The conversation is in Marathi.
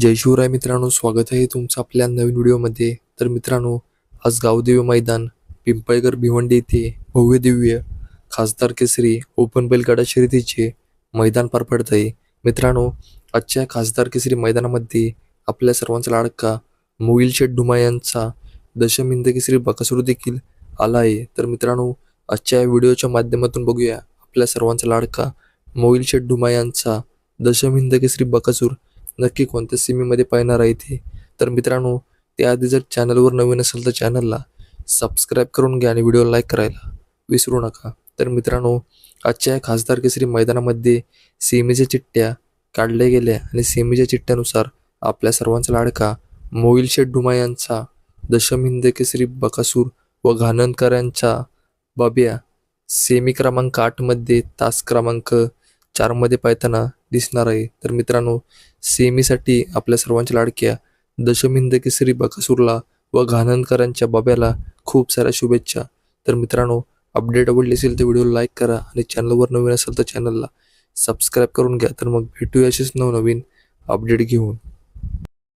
जय शिवराय मित्रांनो स्वागत आहे तुमचं आपल्या नवीन व्हिडिओमध्ये. तर मित्रांनो आज गावदेवी मैदान पिंपळगर भिवंडी येथे भव्य दिव्य खासदार केसरी ओपन बैलगाडा शर्यतीचे मैदान पार पडत आहे. मित्रांनो आजच्या खासदार केसरी मैदानामध्ये आपल्या सर्वांचा लाडका मोईल शेठ डुमा यांचा दशमिंद केसरी बकासूर देखील आला आहे. तर मित्रांनो आजच्या या व्हिडिओच्या माध्यमातून बघूया आपल्या सर्वांचा लाडका मोईल शेठ डुमा यांचा दशमिंद केसरी बकासूर नक्की कोणत्या सीमेमध्ये पाहणार आहे ते? तर मित्रांनो त्याआधी जर चॅनलवर नवीन असेल तर चॅनलला सबस्क्राईब करून घ्या आणि व्हिडिओ लाईक करायला विसरू नका. तर मित्रांनो आजच्या या खासदार केसरी मैदानामध्ये सीमेच्या चिठ्ठ्या काढल्या गेल्या आणि सीमेच्या चिठ्ठ्यानुसार आपल्या सर्वांचा लाडका मोईल शेठ डुमा यांचा दशमिंद केसरी बकासूर व घाणनकर यांचा बाब्या सेमी क्रमांक आठमध्ये तास क्रमांक चारमध्ये पाहताना दिसणार आहे. तर मित्रांनो सेमीसाठी आपल्या सर्वांच्या लाडक्या दशमिंद केसरी बकासूरला व घाणनकरांच्या बाब्याला खूप साऱ्या शुभेच्छा. तर मित्रांनो अपडेट आवडली असेल तर व्हिडिओ लाईक करा आणि चॅनलवर नवीन असेल तर चॅनलला सबस्क्राईब करून घ्या. तर मग भेटूया असेच नवनवीन अपडेट घेऊन.